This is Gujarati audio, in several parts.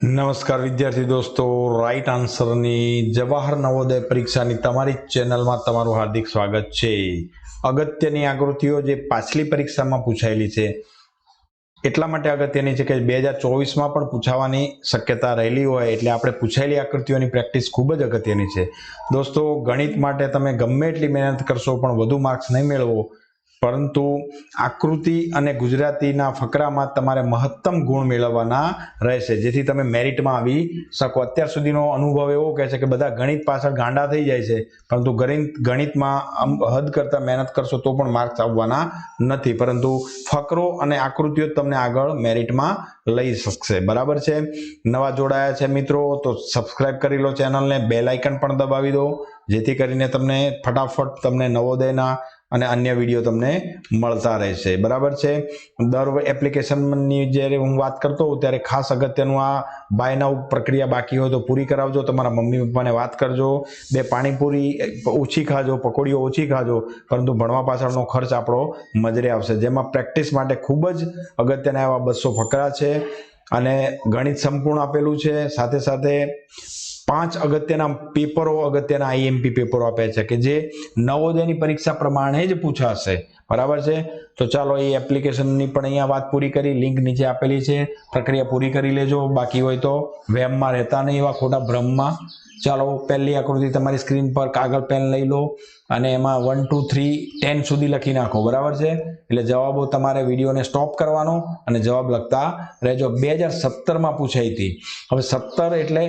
નમસ્કાર વિદ્યાર્થી દોસ્તો રાઈટ આન્સરની જવાહર નવોદય પરીક્ષાની તમારી ચેનલમાં તમારું હાર્દિક સ્વાગત છે. અગત્યની આકૃતિઓ જે પાછલી પરીક્ષામાં પૂછાયેલી છે, એટલા માટે અગત્યની છે કે બે હજાર ચોવીસમાં પણ પૂછાવાની શક્યતા રહેલી હોય એટલે આપણે પૂછાયેલી આકૃતિઓની પ્રેક્ટિસ ખૂબ જ અગત્યની છે. દોસ્તો, ગણિત માટે તમે ગમે એટલી મહેનત કરશો પણ વધુ માર્ક્સ નહીં મેળવો પરંતુ આકૃતિ અને ગુજરાતીના ફકરામાં તમારે મહત્તમ ગુણ મેળવવાના રહેશે. જેથી તમે મેરિટમાં આવી શકો. અત્યાર સુધીનો અનુભવ એવો કહે છે કે બધા ગણિત પાછળ ગાંડા થઈ જાય છે, પરંતુ ગણિત ગણિતમાં હદ કરતાં મહેનત કરશો તો પણ માર્ક્સ આવવાના નથી. પરંતુ ફકરો અને આકૃતિઓ તમને આગળ મેરિટમાં લઈ શકશે. બરાબર છે? નવા જોડાયા છે મિત્રો, તો સબસ્ક્રાઈબ કરી લો ચેનલને બેલ આઇકન પણ દબાવી દો, જેથી કરીને તમને ફટાફટ તમને નવોદયના અને અન્ય વીડિયો તમને મળતા રહેશે. બરાબર છે? દર એપ્લિકેશનની જ્યારે હું વાત કરતો હોઉં, ત્યારે ખાસ અગત્યનું આ બાય નાવ પ્રક્રિયા બાકી હોય તો પૂરી કરાવજો. તમારા મમ્મી પપ્પાને વાત કરજો. બે, પાણીપુરી ઓછી ખાજો, પકોડીઓ ઓછી ખાજો, પરંતુ ભણવા પાછળનો ખર્ચ આપણો મજરે આવશે. જેમાં પ્રેક્ટિસ માટે ખૂબ જ અગત્યના એવા બસો ફકરા છે અને ગણિત સંપૂર્ણ આપેલું છે. સાથે સાથે પાંચ અગત્યના પેપરો અગત્યના આઈએમપી પેપરો આપ્યા છે કે જે નવોદયની પરીક્ષા પ્રમાણે જ પૂછાશે. બરાબર છે? તો ચાલો એ એપ્લિકેશનની પણ અહીંયા વાત પૂરી કરી લિંક નીચે આપેલી છે. પ્રક્રિયા પૂરી કરી લેજો. બાકી હોય તો વેમમાં રહેતા નહીં એવા ખોટા ભ્રમમાં. ચાલો પહેલી આકૃતિ તમારી સ્ક્રીન પર, કાગળ પેન લઈ લો. અને એમાં વન ટુ થ્રી ટેન સુધી લખી નાખો. બરાબર છે? એટલે જવાબો તમારે વિડીયોને સ્ટોપ કરવાનો અને જવાબ લખતા રહેજો. બે હજાર સત્તરમાં પૂછાઈ હતી. હવે સત્તર એટલે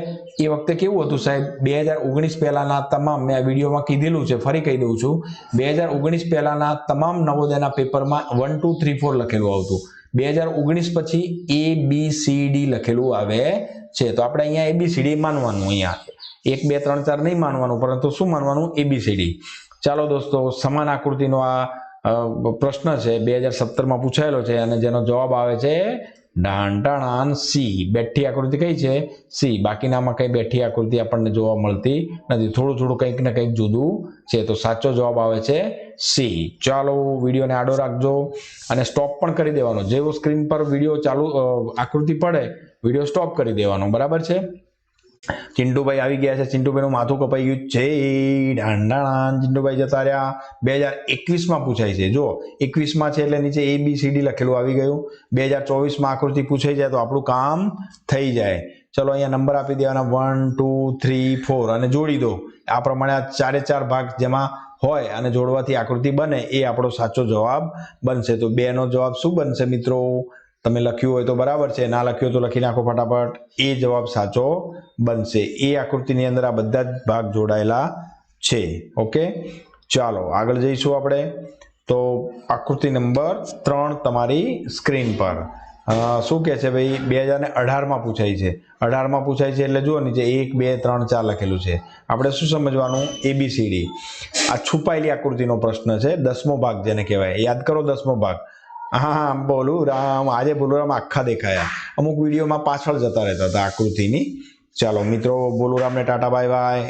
એ વખતે કેવું હતું સાહેબ? બે હજાર ઓગણીસ પહેલાંના તમામ, મેં વિડીયોમાં કીધેલું છે, ફરી કહી દઉં છું. બે હજાર ઓગણીસ પહેલાંના તમામ નવોદયના પેપરમાં વન ટુ થ્રી ફોર લખેલું આવતું. બે હજાર ઓગણીસ પછી એ બી સી ડી લખેલું આવે છે. તો આપણે અહીંયા એ બી સી ડી માનવાનું અહીંયા. એક, બે, ત્રણ, ચાર નહીં માનવાનું, પરંતુ શું માનવાનું? એબીસીડી ચાલો દોસ્તો, સમાન આકૃતિનો આ પ્રશ્ન છે બે હજાર સત્તરમાં પૂછાયેલો છે અને જેનો જવાબ આવે છે, ડાંટાણાન સી. બેઠી આકૃતિ કઈ છે? સી. બાકીનામાં કઈ બેઠી આકૃતિ આપણને જોવા મળતી નથી. થોડું થોડું કંઈક ને કંઈક જુદું છે તો સાચો જવાબ આવે છે સી. ચાલો વિડીયોને આડો રાખજો અને સ્ટોપ પણ કરી દેવાનો. જેવો સ્ક્રીન પર વીડિયો ચાલુ આકૃતિ પડે, વીડિયો સ્ટોપ કરી દેવાનો. બરાબર છે? ચિંટુભાઈ આવી ગયા છે. ચિંટુભાઈનું માથું કપાઈ ગયું છે. ઢાંડાણા ચિંટુભાઈ જતા રહ્યા. બે હજાર એકવીસમાં પૂછાય છે. જો એકવીસમાં છે એટલે નીચે એ બી સી ડી લખેલું આવી ગયું. બે હજાર ચોવીસમાં આકૃતિ પૂછાઈ જાય તો આપણું કામ થઈ જાય. ચલો, અહીંયા નંબર આપી દેવાના. વન, ટુ, થ્રી, ફોર અને જોડી દો. આ પ્રમાણે આ ચારે ચાર ભાગ જેમાં હોય અને જોડવાથી આકૃતિ બને એ આપણો સાચો જવાબ બનશે. તો બેનો જવાબ શું બનશે મિત્રો? તમે લખ્યું હોય તો બરાબર છે, ના લખ્યું તો લખી નાખો ફટાફટ. એ જવાબ સાચો બનશે. એ આકૃતિની અંદર આ બધા જ ભાગ જોડાયેલા છે. ઓકે? ચાલો, આગળ જઈશું આપણે. તો આકૃતિ નંબર ત્રણ તમારી સ્ક્રીન પર. શું કહે છે ભાઈ? બે હજાર ને અઢારમાં પૂછાય છે. અઢારમાં પૂછાય છે એટલે જુઓ નીચે એક, બે, ત્રણ, ચાર લખેલું છે. આપણે શું સમજવાનું? એબીસીડી આ છુપાયેલી આકૃતિનો પ્રશ્ન છે. દસમો ભાગ જેને કહેવાય. યાદ કરો દસમો ભાગ. હા હા, બોલું, રામ, આજે બોલુરામ આખા દેખાયા. અમુક વિડીયોમાં પાછળ જતા રહેતા હતા આકૃતિની. ચાલો, મિત્રો, બોલુરામને ટાટા બાય બાય.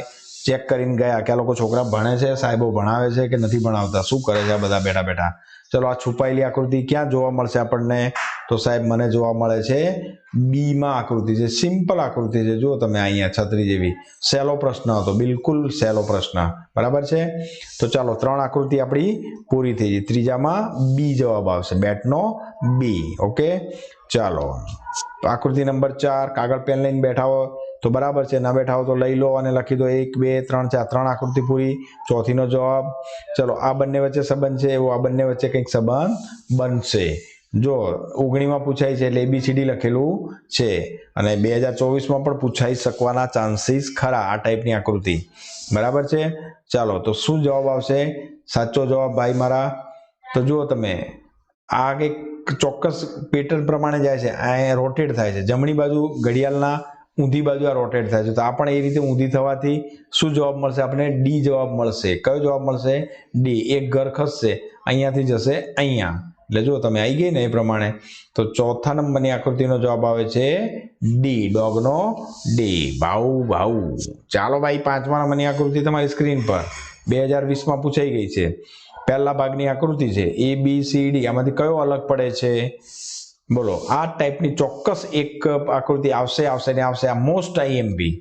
ચેક કરીને ગયા કે આ લોકો છોકરા ભણે છે, સાહેબો ભણાવે છે કે નથી ભણાવતા? શું કરે છે આ બધા બેઠા બેઠા? ચલો, આ છુપાયેલી આકૃતિ ક્યાં જોવા મળશે આપણને? તો સાહેબ મને જોવા મળે છે બીમાં આકૃતિ છે, સિમ્પલ આકૃતિ છે. જુઓ તમે અહીંયા છત્રી જેવી. સહેલો પ્રશ્ન હતો, બિલકુલ સહેલો પ્રશ્ન. બરાબર છે? તો ચાલો, ત્રણ આકૃતિ આપણી પૂરી થઈ ગઈ. ત્રીજામાં બી જવાબ આવશે, બેટનો બી. ઓકે? ચાલો, આકૃતિ નંબર ચાર, કાગળ પેન લઈને બેઠા તો બરાબર છે. ના બેઠા તો લઈ લો અને લખી દો એક, બે, ત્રણ, ચાર. ત્રણ આકૃતિ પૂરી, ચોથીનો જવાબ. ચલો, આ બંને વચ્ચે સંબંધ છે, એવો આ બંને વચ્ચે કંઈક સંબંધ બનશે. જો ઓગણીમાં પૂછાય છે એટલે એબીસીડી લખેલું છે. અને બે હજાર ચોવીસમાં પણ પૂછાઈ શકવાના ચાન્સીસ ખરા આ ટાઈપની આકૃતિ. બરાબર છે? ચાલો, તો શું જવાબ આવશે? સાચો જવાબ ભાઈ મારા. તો જુઓ તમે, આ કંઈક ચોક્કસ પેટર્ન પ્રમાણે જાય છે. આ રોટેટ થાય છે. જમણી બાજુ ઘડિયાળના ઊંધી બાજુ આ રોટેટ થાય છે. તો આ પણ એ રીતે ઊંધી થવાથી શું જવાબ મળશે આપણે ડી જવાબ મળશે. કયો જવાબ મળશે? ડી એક ઘર ખસશે. અહીંયાથી જશે અહીંયા. એટલે જો તમે આવી ગઈ ને એ પ્રમાણે, તો ચોથા નંબરની આકૃતિનો જવાબ આવે છે ડી ડોગનો ડી ભાઉ ભાઉ ચાલો ભાઈ, પાંચમા નંબરની આકૃતિ તમારી સ્ક્રીન પર. બે હજાર વીસમાં પૂછાઈ ગઈ છે. પહેલા ભાગની આકૃતિ છે એ બી સી ડી આમાંથી કયો અલગ પડે છે? બોલો, આ ટાઈપની ચોક્કસ એક આકૃતિ આવશે આવશે ને આવશે આ મોસ્ટ આઈએમપી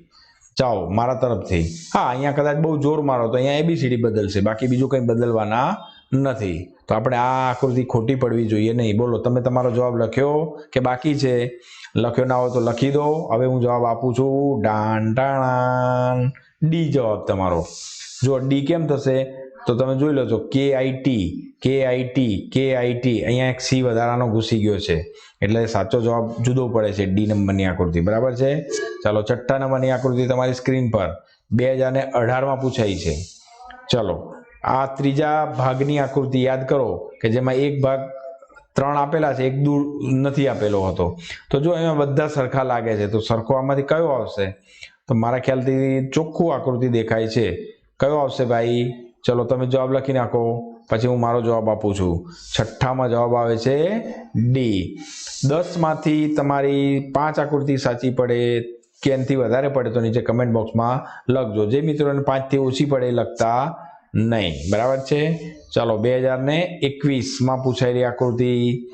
ચાઓ મારા તરફથી. હા, અહીંયા કદાચ બહુ જોર મારો તો અહીંયા એબીસીડી બદલશે. બાકી બીજું કંઈ બદલવાના નથી. તો આપણે આ આકૃતિ ખોટી પડવી જોઈએ નહીં. બોલો, તમે તમારો જવાબ લખ્યો કે બાકી છે? લખ્યો ના હોય તો લખી દો. હવે હું જવાબ આપું છું. ડાન ડી જવાબ તમારો. જો ડી કેમ થશે? તો તમે જોઈ લો છો કે આઈ ટી કે આઈ ટી કે આઈ ટી અહીંયા એક સી વધારાનો ઘૂસી ગયો છે. એટલે સાચો જવાબ જુદો પડે છે ડી નંબરની આકૃતિ. બરાબર છે? ચાલો, છઠ્ઠા નંબરની આકૃતિ તમારી સ્ક્રીન પર. બે હજાર ને અઢારમાં પૂછાઈ છે. ચલો આ ત્રીજા ભાગની આકૃતિ યાદ કરો કે જેમાં એક ભાગ ત્રણ આપેલા છે, એક દૂર નથી આપેલો હતો. તો જો એમાં બધા સરખા લાગે છે, તો સરખો આમાંથી કયો આવશે? તો મારા ખ્યાલથી ચોખ્ખું આકૃતિ દેખાય છે. કયો આવશે ભાઈ? ચલો તમે જવાબ લખી નાખો, પછી હું મારો જવાબ આપું છું. છઠ્ઠામાં જવાબ આવે છે ડી દસમાંથી તમારી પાંચ આકૃતિ સાચી પડે, કેનથી વધારે પડે તો નીચે કમેન્ટ બોક્સમાં લખજો. જે મિત્રોને પાંચથી ઓછી પડે લખતા નહીં. બરાબર છે? ચાલો, બે હજાર ને એકવીસમાં પૂછાયેલી આકૃતિ.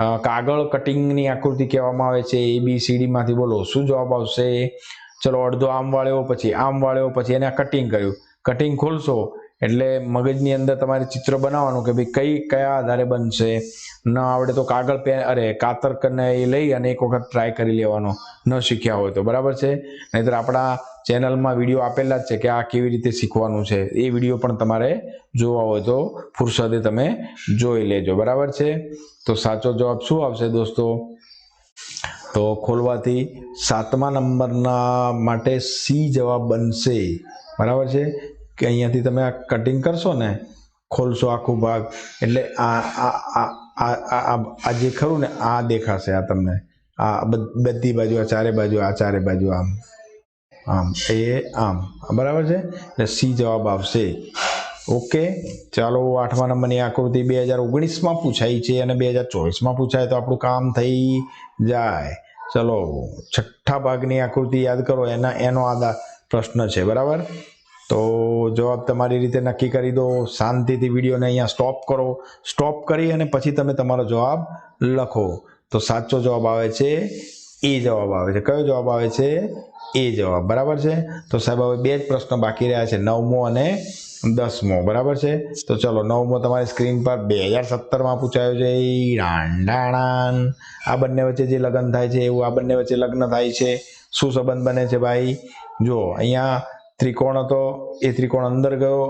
કાગળ કટિંગની આકૃતિ કહેવામાં આવે છે. એ બી સી ડીમાંથી બોલો. શું જવાબ આવશે? ચલો, અડધો આમ વાળ્યો, પછી આમ વાળ્યો, પછી એને કટિંગ કર્યું. કટિંગ ખોલશો, એટલે મગજની અંદર તમારે ચિત્ર બનાવવાનું કે ભાઈ કઈ, કયા આધારે બનશે. ન આવડે તો કાગળ પેન અરે કાતર કરીને એ લઈ અને એક વખત ટ્રાય કરી લેવાનો. ન શીખ્યા હોય તો. બરાબર છે? નહીતર આપણા ચેનલમાં વીડિયો આપેલા જ છે કે આ કેવી રીતે શીખવાનું છે, એ વીડિયો પણ તમારે જોવા હોય તો ફુરસદે તમે જોઈ લેજો. બરાબર છે? તો સાચો જવાબ શું આવશે દોસ્તો? તો ખોલવાથી સાતમા નંબરના માટે સી જવાબ બનશે. બરાબર છે? કે અહીંયાથી તમે આ કટિંગ કરશો ને, ખોલશો આખું ભાગ. એટલે આ જે ખરું ને, આ દેખાશે આ તમને. આ બધી બાજુ, આ ચારે બાજુ, આ ચારે બાજુ આમ. આમ એ આમ. બરાબર છે? એટલે સી જવાબ આવશે. ઓકે, ચાલો આઠમા નંબરની આકૃતિ બે હજાર ઓગણીસમાં પૂછાઈ છે અને બે હજાર ચોવીસમાં પૂછાય તો આપણું કામ થઈ જાય. ચલો, છઠ્ઠા ભાગની આકૃતિ યાદ કરો, એના, એનો આ પ્રશ્ન છે, બરાબર? તો જવાબ તમારી રીતે નક્કી કરી દો, શાંતિથી વિડીયોને અહીંયા સ્ટોપ કરો. સ્ટોપ કરી અને પછી તમે તમારો જવાબ લખો. તો સાચો જવાબ આવે છે, એ જવાબ આવે છે. કયો જવાબ આવે છે? એ જવાબ, બરાબર છે? તો સાહેબ, હવે બે જ પ્રશ્ન બાકી રહ્યા છે, નવમો અને દસમો, બરાબર છે? તો ચલો, નવમો તમારી સ્ક્રીન પર બે હજાર સત્તરમાં પૂછાયો છે રાંડાણાન આ બંને વચ્ચે જે લગ્ન થાય છે, એવું આ બંને વચ્ચે લગ્ન થાય છે, શું સંબંધ બને છે ભાઈ? જો અહીંયા ત્રિકોણ હતો, એ ત્રિકોણ અંદર ગયો,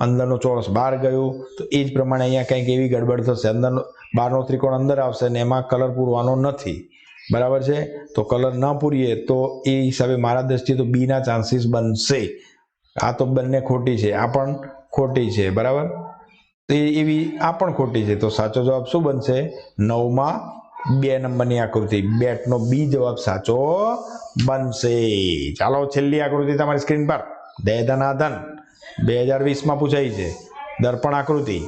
અંદરનો ચોરસ બહાર ગયું, તો એ જ પ્રમાણે અહીંયા કંઈક એવી ગડબડ થશે. અંદરનો, બહારનો ત્રિકોણ અંદર આવશે ને એમાં કલર પૂરવાનો નથી. બરાબર છે? તો કલર ન પૂરીએ તો એ હિસાબે મારા દ્રષ્ટિએ તો બીના ચાન્સીસ બનશે. આ તો બંને ખોટી છે, આ પણ ખોટી છે, બરાબર? તો એવી, આ પણ ખોટી છે. તો સાચો જવાબ શું બનશે? નવમાં બે નંબરની આકૃતિ બેટનો બી જવાબ સાચો બનશે. ચાલો છેલ્લી આકૃતિ તમારી સ્ક્રીન પર. દે ધનાધન. બે હજાર વીસમાં પૂછાઈ છે. દર્પણ આકૃતિ.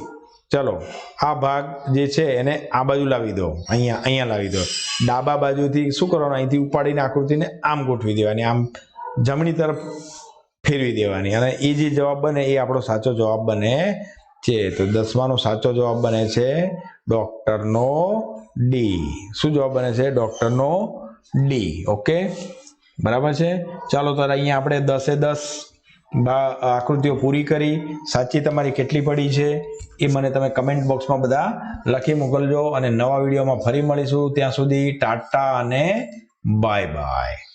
ચલો, આ ભાગ જે છે એને આ બાજુ લાવી દો, અહીંયા અહીંયા લાવી દો. ડાબા બાજુથી શું કરવાનું? અહીંથી ઉપાડીને આકૃતિને આમ ગોઠવી દેવાની, આમ જમણી તરફ ફેરવી દેવાની. અને એ જે જવાબ બને એ આપણો સાચો જવાબ બને છે. તો દસમાનો સાચો જવાબ બને છે ડૉક્ટરનો ડી. શું જવાબ બને છે? ડૉક્ટરનો ડી. ઓકે? બરાબર છે? ચાલો તો અહીંયા આપણે દસે દસ બા- આકૃતિઓ પૂરી કરી. સાચી તમારી કેટલી પડી છે એ મને તમે કમેન્ટ બોક્સમાં બધા લખી મોકલજો અને નવા વિડીયોમાં ફરી મળીશું. ત્યાં સુધી ટાટા અને બાય બાય